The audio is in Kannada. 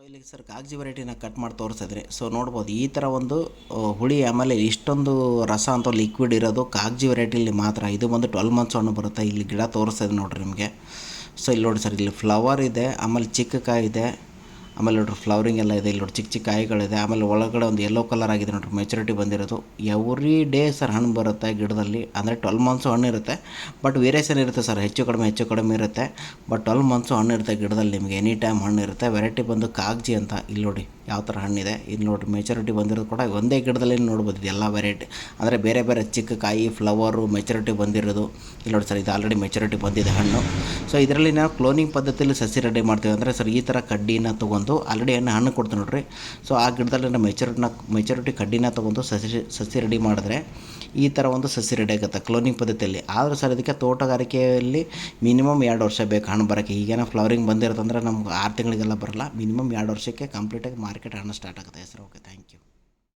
ಸೊ ಇಲ್ಲಿ ಸರ್ ಕಾಗಜಿ ವೆರೈಟಿನ ಕಟ್ ಮಾಡಿ ತೋರಿಸಿದ್ರಿ. ಸೊ ನೋಡ್ಬೋದು, ಈ ಥರ ಒಂದು ಹುಳಿ ಆಮೇಲೆ ಇಷ್ಟೊಂದು ರಸ ಅಂತ ಲಿಕ್ವಿಡ್ ಇರೋದು ಕಾಗಜಿ ವೆರೈಟಿಲಿ ಮಾತ್ರ. ಇದು ಬಂದು ಟ್ವೆಲ್ ಮಂತ್ಸ್ ಹಣ್ಣು ಬರುತ್ತೆ. ಇಲ್ಲಿ ಗಿಡ ತೋರಿಸ್ತದೆ ನೋಡ್ರಿ ನಿಮಗೆ. ಸೊ ಇಲ್ಲಿ ನೋಡಿ ಸರ್, ಇಲ್ಲಿ ಫ್ಲವರ್ ಇದೆ, ಆಮೇಲೆ ಚಿಕ್ಕ ಕಾಯಿ ಇದೆ. ಆಮೇಲೆ ನೋಡ್ರಿ ಫ್ಲವರಿಂಗ್ ಎಲ್ಲ ಇದೆ, ಇಲ್ಲಿ ನೋಡಿ ಚಿಕ್ಕ ಚಿಕ್ಕ ಕಾಯಿಗಳಿದೆ, ಆಮೇಲೆ ಒಳಗಡೆ ಒಂದು ಯೆಲ್ಲೋ ಕಲರ್ ಆಗಿದೆ ನೋಡ್ರಿ ಮೆಚುರಿಟಿ ಬಂದಿರೋದು. ಎವ್ರಿ ಡೇ ಸರ್ ಹಣ್ಣು ಬರುತ್ತೆ ಗಿಡದಲ್ಲಿ, ಅಂದರೆ ಟ್ವೆಲ್ ಮಂತ್ಸು ಹಣ್ಣು ಇರುತ್ತೆ ಬಟ್ ವೇರಿಯೇಷನ್ ಇರುತ್ತೆ ಸರ್ ಹೆಚ್ಚು ಕಡಿಮೆ ಹೆಚ್ಚು ಕಡಿಮೆ ಇರುತ್ತೆ ಬಟ್ ಟ್ವೆಲ್ ಮಂತ್ಸು ಹಣ್ಣು ಇರುತ್ತೆ ಗಿಡದಲ್ಲಿ ನಿಮಗೆ ಎನಿ ಟೈಮ್ ಹಣ್ಣು ಇರುತ್ತೆ ವೆರೈಟಿ ಬಂದು ಕಾಗಜಿ ಅಂತ, ಇಲ್ಲಿ ನೋಡಿ ಯಾವ ಥರ ಹಣ್ಣಿದೆ? ಇಲ್ಲಿ ನೋಡಿ ಮೆಚುರಿಟಿ ಬಂದಿರೋದು ಕೂಡ ಒಂದೇ ಗಿಡದಲ್ಲಿ ನೋಡ್ಬೋದು ಇದು ಎಲ್ಲ ವೆರೈಟಿ ಅಂದರೆ ಬೇರೆ ಬೇರೆ ಚಿಕ್ಕ ಕಾಯಿ ಫ್ಲವರು ಮೆಚುರಿಟಿ ಬಂದಿರೋದು. ಇಲ್ಲಿ ನೋಡಿ ಸರ್ ಇದು ಆಲ್ರೆಡಿ ಮೆಚುರಿಟಿ ಬಂದಿದೆ ಹಣ್ಣು. ಸೊ ಇದರಲ್ಲಿ ನಾವು ಕ್ಲೋನಿಂಗ್ ಪದ್ಧತಿಯಲ್ಲಿ ಸಸಿ ರೆಡಿ ಮಾಡ್ತೀವಿ. ಅಂದರೆ ಸರ್ ಈ ಥರ ಕಡ್ಡಿನ ತೊಗೊಂಡು ಆಲ್ರೆಡಿ ಏನು ಹಣ್ಣು ಕೊಡ್ತೀವಿ ನೋಡಿರಿ. ಸೊ ಆ ಗಿಡದಲ್ಲಿ ನಾವು ಮೆಚುರಿಟಿನ ಮೆಚುರಿಟಿ ಕಡ್ಡಿನ ತೊಗೊಂಡು ಸಸಿ ಸಸಿ ರೆಡಿ ಮಾಡಿದ್ರೆ ಈ ಥರ ಒಂದು ಸಸಿ ರೆಡಿ ಆಗುತ್ತೆ ಕ್ಲೋನಿಂಗ್ ಪದ್ಧತಿಯಲ್ಲಿ ಆದರೂ ಸರ್ ಇದಕ್ಕೆ ತೋಟಗಾರಿಕೆಯಲ್ಲಿ ಮಿನಿಮಮ್ ಎರಡು ವರ್ಷ ಬೇಕು ಹಣ್ಣು ಬರೋಕ್ಕೆ. ಈಗೇನೋ ಫ್ಲವರಿಂಗ್ ಬಂದಿರುತ್ತಂದ್ರೆ ನಮ್ಗೆ ಆರು ತಿಂಗಳಿಗೆಲ್ಲ ಬರಲ್ಲ. ಮಿನಿಮಮ್ ಎರಡು ವರ್ಷಕ್ಕೆ ಕಂಪ್ಲೀಟಾಗಿ ಮಾರ್ಕೆಟ್ ಹಣ್ಣು ಸ್ಟಾರ್ಟ್ ಆಗುತ್ತೆ ಸರ್ ಓಕೆ ಥ್ಯಾಂಕ್ ಯು